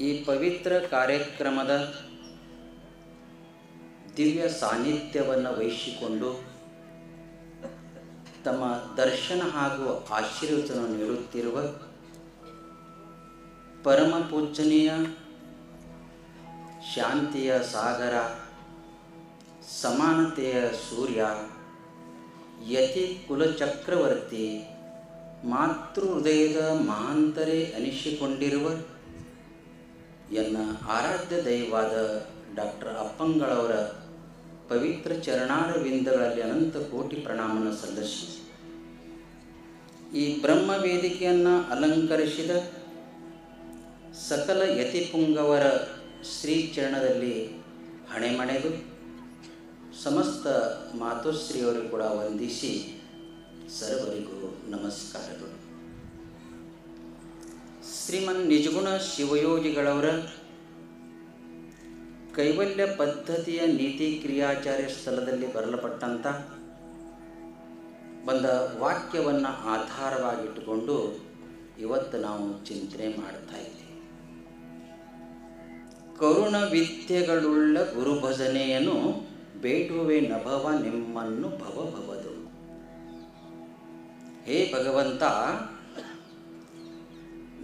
ಈ ಪವಿತ್ರ ಕಾರ್ಯಕ್ರಮದ ದಿವ್ಯ ಸಾನ್ನಿಧ್ಯವನ್ನು ವಹಿಸಿಕೊಂಡು ತಮ್ಮ ದರ್ಶನ ಹಾಗೂ ಆಶೀರ್ವಚನ ನೀಡುತ್ತಿರುವ ಪರಮ ಪೂಜನೀಯ ಶಾಂತಿಯ ಸಾಗರ, ಸಮಾನತೆಯ ಸೂರ್ಯ, ಯತಿ ಕುಲಚಕ್ರವರ್ತಿ ಮಾತೃ ಹೃದಯದ ಮಹಾಂತರೇ ಅನಿಸಿಕೊಂಡಿರುವ ಎನ್ನ ಆರಾಧ್ಯ ದೈವಾದ ಡಾಕ್ಟರ್ ಅಪ್ಪಂಗಳವರ ಪವಿತ್ರ ಚರಣಾರವಿಂದಗಳಲ್ಲಿ ಅನಂತ ಕೋಟಿ ಪ್ರಣಾಮನ ಸಲ್ಲಿಸಿ ಈ ಬ್ರಹ್ಮ ವೇದಿಕೆಯನ್ನು ಅಲಂಕರಿಸಿದ ಸಕಲ ಯತಿಪುಂಗವರ ಶ್ರೀಚರಣದಲ್ಲಿ ಹಣೆಮಣೆದು ಸಮಸ್ತ ಮಾತುಶ್ರೀಯವರು ಕೂಡ ವಂದಿಸಿ ಸರ್ವರಿಗೂ ನಮಸ್ಕಾರಗಳು. ಶ್ರೀಮನ್ ನಿಜಗುಣ ಶಿವಯೋಗಿಗಳವರ ಕೈವಲ್ಯ ಪದ್ಧತಿಯ ನೀತಿ ಕ್ರಿಯಾಚಾರ್ಯ ಸ್ಥಳದಲ್ಲಿ ಬರಲ್ಪಟ್ಟಂಥ ಬಂದ ವಾಕ್ಯವನ್ನು ಆಧಾರವಾಗಿಟ್ಟುಕೊಂಡು ಇವತ್ತು ನಾವು ಚಿಂತನೆ ಮಾಡ್ತಾ ಇದ್ದೀವಿ. ಕರುಣ ವಿದ್ಯೆಗಳುಳ್ಳ ಗುರುಭಜನೆಯನ್ನು ಬೇಡುವೆ ನಭವ ನಿಮ್ಮನ್ನು ಭವ ಭವದು. ಹೇ ಭಗವಂತ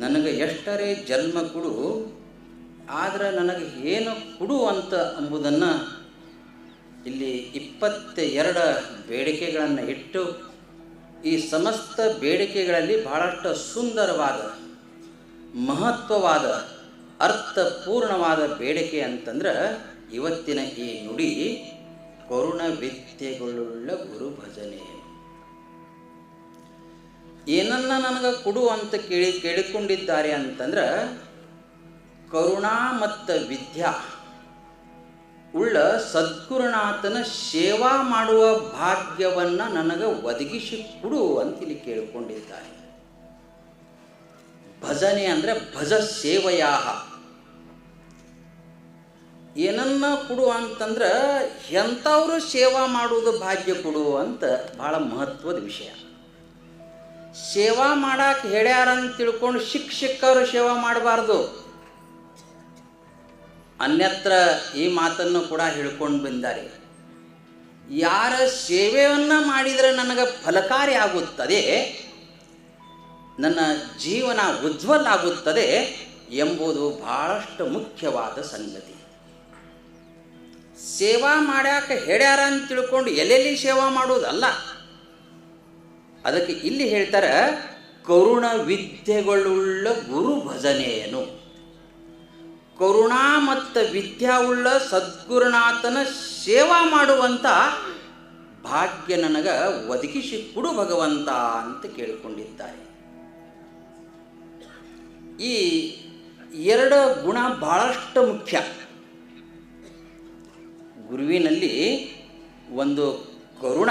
ನನಗೆ ಎಷ್ಟರೇ ಜನ್ಮ ಕೊಡು, ಆದರೆ ನನಗೆ ಏನು ಕೊಡು ಅಂತ ಎಂಬುದನ್ನು ಇಲ್ಲಿ ಇಪ್ಪತ್ತ ಎರಡು ಬೇಡಿಕೆಗಳನ್ನು ಇಟ್ಟು, ಈ ಸಮಸ್ತ ಬೇಡಿಕೆಗಳಲ್ಲಿ ಬಹಳಷ್ಟು ಸುಂದರವಾದ, ಮಹತ್ವವಾದ, ಅರ್ಥಪೂರ್ಣವಾದ ಬೇಡಿಕೆ ಅಂತಂದ್ರೆ ಇವತ್ತಿನ ಈ ನುಡಿ ಕರುಣ ವಿದ್ಯೆಗಳುಳ್ಳ ಗುರು ಭಜನೆ ಏನನ್ನ ನನಗೆ ಕೊಡು ಅಂತ ಕೇಳಿ ಕೇಳಿಕೊಂಡಿದ್ದಾರೆ ಅಂತಂದ್ರೆ ಕರುಣಾ ಮತ್ತು ವಿದ್ಯಾ. ಉಳ್ಳ ಸದ್ಗುರುನಾಥನ ಸೇವಾ ಮಾಡುವ ಭಾಗ್ಯವನ್ನು ನನಗೆ ಒದಗಿಸಿ ಕೊಡು ಅಂತ ಇಲ್ಲಿ ಕೇಳಿಕೊಂಡಿದ್ದಾರೆ. ಭಜನೆ ಅಂದರೆ ಭಜ ಸೇವಯಾಹ. ಏನನ್ನ ಕೊಡು ಅಂತಂದ್ರೆ ಎಂಥವ್ರು ಸೇವಾ ಮಾಡುವುದು ಭಾಗ್ಯ ಕೊಡು ಅಂತ ಭಾಳ ಮಹತ್ವದ ವಿಷಯ. ಸೇವಾ ಮಾಡಕ್ಕೆ ಹೇಳ್ಯಾರಂತ ತಿಳ್ಕೊಂಡು ಶಿಕ್ಷಕರು ಸೇವಾ ಮಾಡಬಾರ್ದು. ಅನ್ಯತ್ರ ಈ ಮಾತನ್ನು ಕೂಡ ಹೇಳ್ಕೊಂಡು ಬಂದಾರೆ. ಯಾರ ಸೇವೆಯನ್ನು ಮಾಡಿದರೆ ನನಗೆ ಫಲಕಾರಿ ಆಗುತ್ತದೆ, ನನ್ನ ಜೀವನ ಉಜ್ವಲ ಆಗುತ್ತದೆ ಎಂಬುದು ಬಹಳಷ್ಟು ಮುಖ್ಯವಾದ ಸಂಗತಿ. ಸೇವಾ ಮಾಡ್ಯಾಕ ಹೇಳ್ಯಾರ ಅಂತ ತಿಳ್ಕೊಂಡು ಎಲ್ಲೆಲ್ಲಿ ಸೇವಾ ಮಾಡುವುದಲ್ಲ ಅದಕ್ಕೆ ಇಲ್ಲಿ ಹೇಳ್ತಾರೆ, ಕರುಣ ವಿದ್ಯೆಗಳುಳ್ಳ ಗುರು ಭಜನೆಯನು. ಕರುಣಾ ಮತ್ತು ವಿದ್ಯಾವುಳ್ಳ ಸದ್ಗುರುನಾಥನ ಸೇವಾ ಮಾಡುವಂಥ ಭಾಗ್ಯ ನನಗೆ ಒದಗಿಸಿ ಕೊಡು ಭಗವಂತ ಅಂತ ಕೇಳಿಕೊಂಡಿದ್ದಾರೆ. ಈ ಎರಡು ಗುಣ ಬಹಳಷ್ಟು ಮುಖ್ಯ. ಗುರುವಿನಲ್ಲಿ ಒಂದು ಕರುಣ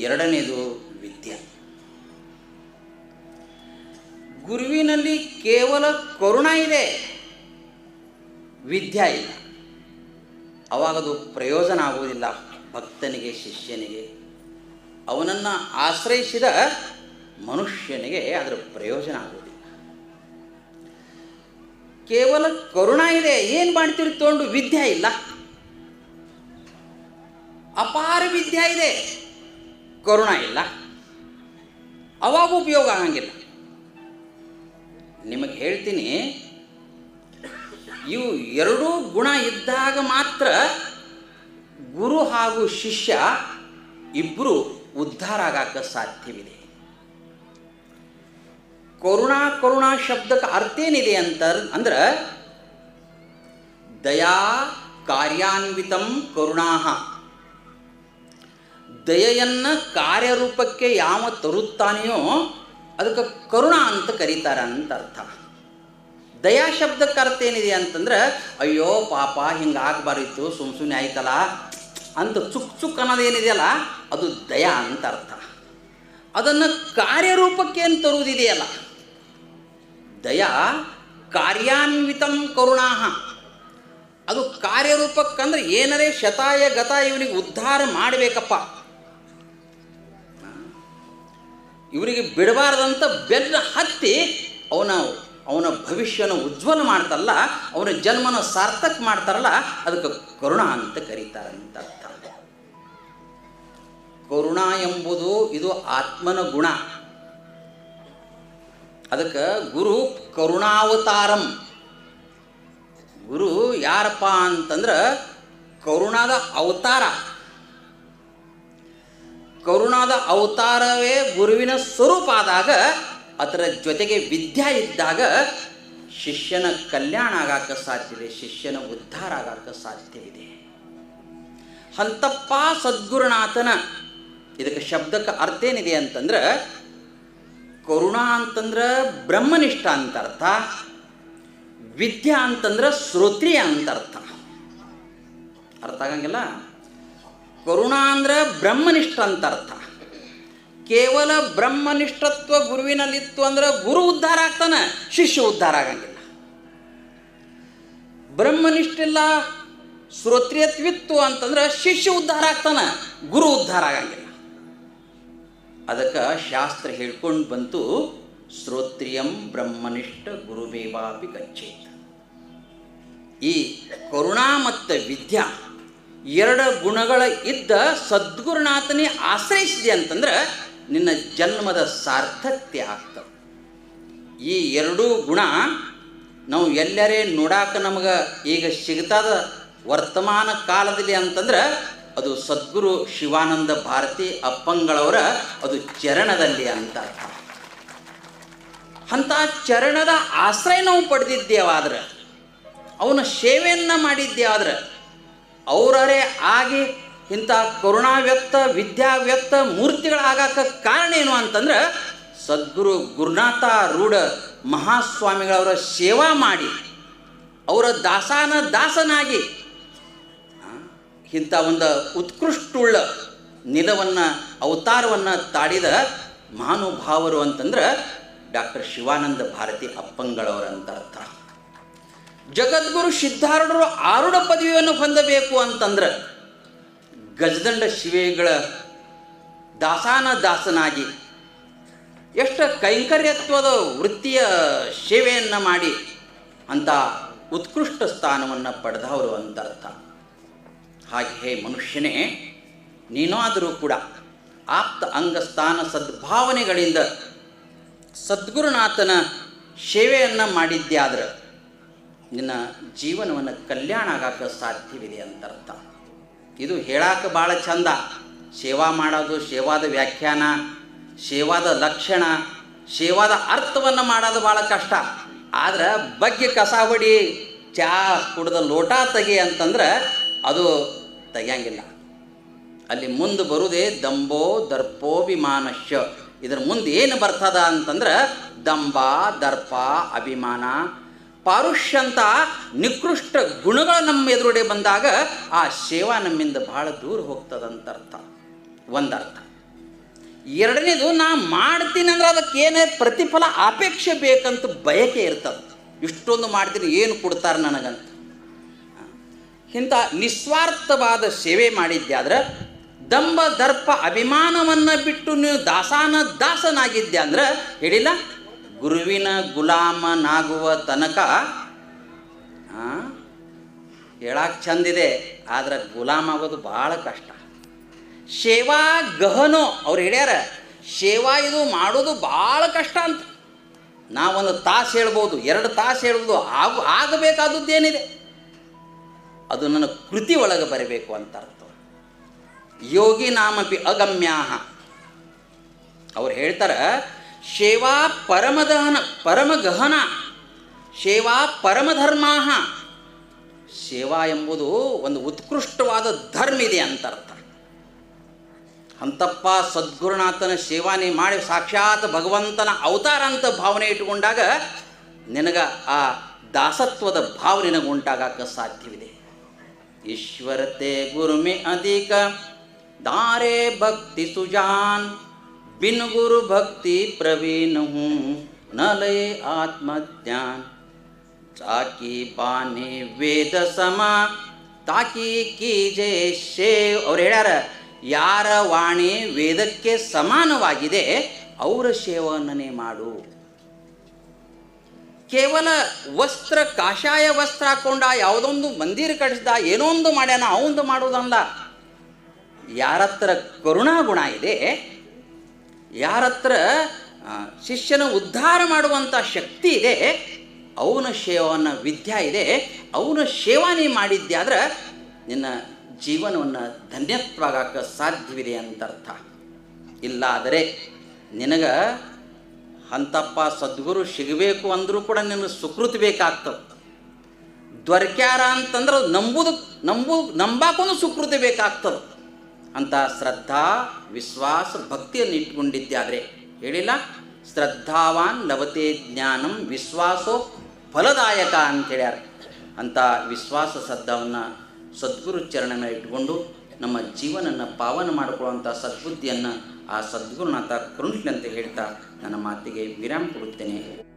ಎರಡನೇದು ವಿದ್ಯೆ. ಗುರುವಿನಲ್ಲಿ ಕೇವಲ ಕರುಣ ಇದೆ, ವಿದ್ಯಾ ಇಲ್ಲ. ಅವಾಗದು ಪ್ರಯೋಜನ ಆಗುವುದಿಲ್ಲ. ಭಕ್ತನಿಗೆ, ಶಿಷ್ಯನಿಗೆ, ಅವನನ್ನು ಆಶ್ರಯಿಸಿದ ಮನುಷ್ಯನಿಗೆ ಅದರ ಪ್ರಯೋಜನ ಆಗುವುದಿಲ್ಲ. ಕೇವಲ ಕರುಣ ಇದೆ, ಏನು ಮಾಡ್ತೀರಿ ತೊಗೊಂಡು ವಿದ್ಯೆ ಇಲ್ಲ. ಅಪಾರ ವಿದ್ಯೆ ಇದೆ. ಕರುಣ ಇಲ್ಲ. ಅವಾಗ ಉಪಯೋಗ ಆಗಂಗಿಲ್ಲ. ನಿಮಗೆ ಹೇಳ್ತೀನಿ, ಇವು ಎರಡೂ ಗುಣ ಇದ್ದಾಗ ಮಾತ್ರ ಗುರು ಹಾಗೂ ಶಿಷ್ಯ ಇಬ್ಬರು ಉದ್ಧಾರ ಆಗಕ್ಕೆ ಸಾಧ್ಯವಿದೆ. ಕರುಣಾ ಕರುಣಾ ಶಬ್ದಕ್ಕೆ ಅರ್ಥ ಏನಿದೆ ಅಂತ ಅಂದ್ರೆ ದಯಾ ಕಾರ್ಯಾನ್ವಿತಂ ಕರುಣಾಹ. ದಯೆಯನ್ನು ಕಾರ್ಯರೂಪಕ್ಕೆ ಯಾವ ತರುತ್ತಾನೆಯೋ ಅದಕ್ಕೆ ಕರುಣ ಅಂತ ಕರೀತಾರೆ ಅಂತ ಅರ್ಥ. ದಯಾ ಶಬ್ದಕ್ಕೆ ಅರ್ಥ ಏನಿದೆ ಅಂತಂದ್ರೆ, ಅಯ್ಯೋ ಪಾಪ ಹಿಂಗೆ ಆಗಬಾರಿತ್ತು, ಸುಮ್ ಸುಮ್ಮನೆ ಆಯ್ತಲ್ಲ ಅಂತ ಚುಕ್ ಚುಕ್ ಅನ್ನೋದೇನಿದೆಯಲ್ಲ ಅದು ದಯಾ ಅಂತ ಅರ್ಥ. ಅದನ್ನು ಕಾರ್ಯರೂಪಕ್ಕೆ ಏನು ತರುವುದಿದೆಯಲ್ಲ. ದಯಾ ಕಾರ್ಯಾನ್ವಿತಂ ಕರುಣಾಹ. ಅದು ಕಾರ್ಯರೂಪಕ್ಕಂದ್ರೆ ಏನರೇ ಶತಾಯ ಗತ ಇವನಿಗೆ ಉದ್ಧಾರ ಮಾಡಬೇಕಪ್ಪ. ಇವರಿಗೆ ಬಿಡಬಾರ್ದಂತ ಬೆನ್ನ ಹತ್ತಿ ಅವನ ಅವನ ಭವಿಷ್ಯನ ಉಜ್ವಲ ಮಾಡ್ತಲ್ಲ, ಅವನ ಜನ್ಮನ ಸಾರ್ಥಕ ಮಾಡ್ತಾರಲ್ಲ, ಅದಕ್ಕೆ ಕರುಣ ಅಂತ ಕರೀತಾರಂತ ಅರ್ಥ ಕರುಣ ಎಂಬುದು ಇದು ಆತ್ಮನ ಗುಣ. ಅದಕ್ಕೆ ಗುರು ಕರುಣಾವತಾರಂ. ಗುರು ಯಾರಪ್ಪ ಅಂತಂದ್ರೆ ಕರುಣಾದ ಅವತಾರ. ಕರುಣಾದ ಅವತಾರವೇ ಗುರುವಿನ ಸ್ವರೂಪ ಆದಾಗ ಅದರ ಜೊತೆಗೆ ವಿದ್ಯೆ ಇದ್ದಾಗ ಶಿಷ್ಯನ ಕಲ್ಯಾಣ ಆಗಾಕ ಸಾಧ್ಯವಿದೆ ಶಿಷ್ಯನ ಉದ್ಧಾರ ಆಗಾಕ ಸಾಧ್ಯವಿದೆ ಹಂತಪ್ಪ ಸದ್ಗುರುನಾಥನ, ಇದಕ್ಕೆ ಶಬ್ದಕ್ಕೆ ಅರ್ಥ ಏನಿದೆ ಅಂತಂದ್ರೆ, ಕರುಣಾ ಅಂತಂದ್ರೆ ಬ್ರಹ್ಮನಿಷ್ಠ ಅಂತ ಅರ್ಥ ವಿದ್ಯಾ ಅಂತಂದ್ರೆ ಶ್ರೋತ್ರಿಯ ಅಂತ ಅರ್ಥ ಅರ್ಥ ಆಗಂಗಿಲ್ಲ? ಕರುಣಾ ಅಂದ್ರೆ ಬ್ರಹ್ಮನಿಷ್ಠ ಅಂತ ಅರ್ಥ. ಕೇವಲ ಬ್ರಹ್ಮನಿಷ್ಠತ್ವ ಗುರುವಿನಲ್ಲಿತ್ತು ಅಂದ್ರೆ ಗುರು ಉದ್ಧಾರ ಆಗ್ತಾನೆ, ಶಿಷ್ಯ ಉದ್ಧಾರ ಆಗಂಗಿಲ್ಲ. ಬ್ರಹ್ಮನಿಷ್ಠಿಲ್ಲ, ಶ್ರೋತ್ರಿಯತ್ವಿತ್ತು ಅಂತಂದ್ರೆ ಶಿಷ್ಯ ಉದ್ಧಾರ ಆಗ್ತಾನೆ, ಗುರು ಉದ್ಧಾರ ಆಗಂಗಿಲ್ಲ. ಅದಕ್ಕೆ ಶಾಸ್ತ್ರ ಹೇಳ್ಕೊಂಡು ಬಂತು, ಶ್ರೋತ್ರಿಯಂ ಬ್ರಹ್ಮನಿಷ್ಠ ಗುರುಮೇವಾಪಿ ಗಚ್ಚೇತ ಈ ಕರುಣಾ ಮತ್ತು ವಿದ್ಯಾ ಎರಡು ಗುಣಗಳ ಇದ್ದ ಸದ್ಗುರುನಾಥನೇ ಆಶ್ರಯಿಸಿದೆ ಅಂತಂದ್ರೆ ನಿನ್ನ ಜನ್ಮದ ಸಾರ್ಥಕ್ಯ ಆಗ್ತದೆ. ಈ ಎರಡೂ ಗುಣ ನಾವು ಎಲ್ಲರೇ ನೋಡಾಕ ನಮಗೆ ಈಗ ಸಿಗ್ತದ ವರ್ತಮಾನ ಕಾಲದಲ್ಲಿ ಅಂತಂದ್ರೆ ಅದು ಸದ್ಗುರು ಶಿವಾನಂದ ಭಾರತಿ ಅಪ್ಪಂಗಳವರ ಅದು ಚರಣದಲ್ಲಿ ಅಂತ. ಅಂಥ ಚರಣದ ಆಶ್ರಯ ನಾವು ಪಡೆದಿದ್ದೇವಾದ್ರೆ ಅವನ ಸೇವೆಯನ್ನು ಮಾಡಿದ್ದೇವಾದ್ರೆ ಅವರೇ ಆಗಿ ಇಂಥ ಕರುಣಾವ್ಯಕ್ತ, ವಿದ್ಯಾವ್ಯಕ್ತ ಮೂರ್ತಿಗಳಾಗಕ್ಕೆ ಕಾರಣ ಏನು ಅಂತಂದ್ರೆ ಸದ್ಗುರು ಗುರುನಾಥ ರೂಢ ಮಹಾಸ್ವಾಮಿಗಳವರ ಸೇವಾ ಮಾಡಿ ಅವರ ದಾಸಾನ ದಾಸನಾಗಿ ಇಂಥ ಒಂದು ಉತ್ಕೃಷ್ಟುಳ್ಳ ನಿಲವನ್ನು, ಅವತಾರವನ್ನು ತಾಡಿದ ಮಹಾನುಭಾವರು ಅಂತಂದ್ರೆ ಡಾಕ್ಟರ್ ಶಿವಾನಂದ ಭಾರತಿ ಅಪ್ಪಂಗಳವರಂತ ಅರ್ಥ. ಜಗದ್ಗುರು ಸಿದ್ಧಾರೂಢರು ಆರುಢ ಪದವಿಯನ್ನು ಹೊಂದಬೇಕು ಅಂತಂದ್ರೆ ಗಜದಂಡ ಶಿವೆಗಳ ದಾಸಾನ ದಾಸನಾಗಿ ಎಷ್ಟು ಕೈಂಕರ್ಯತ್ವದ ವೃತ್ತಿಯ ಸೇವೆಯನ್ನು ಮಾಡಿ ಅಂತ ಉತ್ಕೃಷ್ಟ ಸ್ಥಾನವನ್ನು ಪಡೆದವರು ಅಂತ ಅರ್ಥ. ಹಾಗೆ ಹೇ ಮನುಷ್ಯನೇ, ನೀನಾದರೂ ಕೂಡ ಆಪ್ತ ಅಂಗಸ್ಥಾನ ಸದ್ಭಾವನೆಗಳಿಂದ ಸದ್ಗುರುನಾಥನ ಸೇವೆಯನ್ನು ಮಾಡಿದ್ಯಾದ್ರೆ ನಿನ್ನ ಜೀವನವನ್ನು ಕಲ್ಯಾಣ ಆಗಾಕ ಸಾಧ್ಯವಿದೆ ಅಂತ ಅರ್ಥ ಇದು ಹೇಳಾಕ ಭಾಳ ಚಂದ. ಸೇವಾ ಮಾಡೋದು, ಸೇವಾದ ವ್ಯಾಖ್ಯಾನ, ಸೇವಾದ ಲಕ್ಷಣ, ಸೇವಾದ ಅರ್ಥವನ್ನು ಮಾಡೋದು ಭಾಳ ಕಷ್ಟ. ಆದ್ರೆ ಬಗ್ಗೆ ಕಸ ಹೊಡಿ, ಚಾ ಕುಡ್ದ ಲೋಟ ತೆಗಿ ಅಂತಂದ್ರೆ ಅದು ತೆಗಿಯಂಗಿಲ್ಲ. ಅಲ್ಲಿ ಮುಂದೆ ಬರುವುದೇ ದಂಬೋ ದರ್ಪೋಭಿಮಾನಶ್ಯ ಇದರ ಮುಂದೆ ಏನು ಬರ್ತದ ಅಂತಂದ್ರೆ ದಂಬ ದರ್ಪ ಅಭಿಮಾನ ಪಾರುಷ್ಯ ಅಂತ ನಿಕೃಷ್ಟ ಗುಣಗಳು ನಮ್ಮ ಎದುರುಡೆ ಬಂದಾಗ ಆ ಸೇವಾ ನಮ್ಮಿಂದ ಬಹಳ ದೂರ ಹೋಗ್ತದಂತ ಅರ್ಥ ಒಂದರ್ಥ. ಎರಡನೇದು, ನಾ ಮಾಡ್ತೀನಿ ಅಂದ್ರೆ ಅದಕ್ಕೆ ಏನೇ ಪ್ರತಿಫಲ ಅಪೇಕ್ಷೆ ಬೇಕಂತ ಬಯಕೆ ಇರ್ತದೆ. ಇಷ್ಟೊಂದು ಮಾಡ್ತೀನಿ, ಏನು ಕೊಡ್ತಾರೆ ನನಗಂತ. ಇಂಥ ನಿಸ್ವಾರ್ಥವಾದ ಸೇವೆ ಮಾಡಿದ್ದೆ ದಂಬ ದರ್ಪ ಅಭಿಮಾನವನ್ನು ಬಿಟ್ಟು ನೀವು ದಾಸಾನ ದಾಸನಾಗಿದ್ದೆ ಅಂದ್ರೆ, ಹೇಳಿಲ್ಲ ಗುರುವಿನ ಗುಲಾಮನಾಗುವ ತನಕ ಹೇಳಕ್ಕೆ ಚಂದಿದೆ ಆದ್ರೆ ಗುಲಾಮ್ ಆಗೋದು ಭಾಳ ಕಷ್ಟ. ಸೇವಾ ಗಹನೋ, ಅವ್ರು ಹೇಳ್ಯಾರ, ಸೇವಾ ಇದು ಮಾಡೋದು ಭಾಳ ಕಷ್ಟ ಅಂತ. ನಾವೊಂದು ತಾಸು ಹೇಳ್ಬೋದು, ಎರಡು ತಾಸು ಹೇಳ್ಬೋದು, ಆಗು, ಆಗಬೇಕಾದದ್ದೇನಿದೆ. ಅದು ನನ್ನ ಕೃತಿ ಒಳಗೆ ಬರಬೇಕು ಅಂತ ಅರ್ಥ. ಯೋಗಿ ನಾಮಪಿ ಅಗಮ್ಯಾಹ. ಅವ್ರು ಹೇಳ್ತಾರೆ ಸೇವಾ ಪರಮದಹನ ಪರಮಗಹನ ಸೇವಾ ಪರಮಧರ್ಮಾಹ. ಸೇವಾ ಎಂಬುದು ಒಂದು ಉತ್ಕೃಷ್ಟವಾದ ಧರ್ಮ ಇದೆ ಅಂತ ಅರ್ಥ ಅಂತಪ್ಪ ಸದ್ಗುರುನಾಥನ ಸೇವಾನೆ ಮಾಡಿ ಸಾಕ್ಷಾತ್ ಭಗವಂತನ ಅವತಾರ ಅಂತ ಭಾವನೆ ಇಟ್ಟುಕೊಂಡಾಗ ನಿನಗ ಆ ದಾಸತ್ವದ ಭಾವ ನಿನಗೆ ಉಂಟಾಗಕ್ಕೆ ಸಾಧ್ಯವಿದೆ. ಈಶ್ವರತೆ ಗುರುಮೆ ಅಧಿಕ, ದಾರೆ ಭಕ್ತಿ ಸುಜಾನ್. ಬಿನ್ ಗುರು ಭಕ್ತಿ ಪ್ರವೀಣ ಹೂँ न लय आत्मज्ञान ತಾಕಿ ಬಾನಿ ವೇದ ಸಮ ತಾಕಿ ಕೀಜೆ ಶೇವ್ ಅವ್ರು ಹೇಳ್ಯಾರ ಯಾರ ವಾಣಿ ವೇದಕ್ಕೆ ಸಮಾನವಾಗಿದೆ ಅವರ ಸೇವನನೇ ಮಾಡು ಕೇವಲ ವಸ್ತ್ರ ಕಾಷಾಯ ವಸ್ತ್ರ ಹಾಕೊಂಡ ಯಾವುದೊಂದು ಮಂದಿರ ಕಟ್ಟಿಸ್ದ ಏನೋ ಒಂದು ಮಾಡ್ಯಾನ ಅವಂದು ಮಾಡೋದಲ್ಲ ಯಾರತ್ರ ಕರುಣಾಗುಣ ಇದೆ ಯಾರತ್ರ ಶಿಷ್ಯನ ಉದ್ಧಾರ ಮಾಡುವಂಥ ಶಕ್ತಿ ಇದೆ, ಅವನ ಸೇವನ ವಿದ್ಯಾ ಇದೆ, ಅವನ ಸೇವಾನಿ ಮಾಡಿದ್ಯಾದ್ರೆ ನಿನ್ನ ಜೀವನವನ್ನು ಧನ್ಯತ್ವಾಗಕ್ಕೆ ಸಾಧ್ಯವಿದೆ ಅಂತ ಅರ್ಥ ಇಲ್ಲಾದರೆ ನಿನಗೆ ಅಂತಪ್ಪ ಸದ್ಗುರು ಸಿಗಬೇಕು ಅಂದರೂ ಕೂಡ ನಿನಗೆ ಸುಕೃತಿ ಬೇಕಾಗ್ತದೆ. ದೊರಕ್ಯಾರ ಅಂತಂದ್ರೆ ನಂಬುದು, ನಂಬು ನಂಬಾಕೊಂದು ಸುಕೃತಿ ಬೇಕಾಗ್ತದೆ. ಅಂತ ಶ್ರದ್ಧಾ, ವಿಶ್ವಾಸ, ಭಕ್ತಿಯನ್ನು ಇಟ್ಕೊಂಡಿದ್ದಾದರೆ ಹೇಳಿಲ್ಲ? ಶ್ರದ್ಧಾವಾನ್ ಲವತೆ ಜ್ಞಾನಂ ವಿಶ್ವಾಸೋ ಫಲದಾಯಕ ಅಂತ ಹೇಳ್ಯಾರ. ಅಂತ ವಿಶ್ವಾಸ ಶ್ರದ್ಧಾವನ್ನು ಸದ್ಗುರು ಚರಣನ ಇಟ್ಕೊಂಡು ನಮ್ಮ ಜೀವನನ ಪಾವನ ಮಾಡಿಕೊಳ್ಳುವಂಥ ಸದ್ಬುದ್ಧಿಯನ್ನು ಆ ಸದ್ಗುರುನಾಥ ಅಂತ ಹೇಳ್ತಾ ನನ್ನ ಮಾತಿಗೆ ವಿರಾಮ ಕೊಡುತ್ತೇನೆ.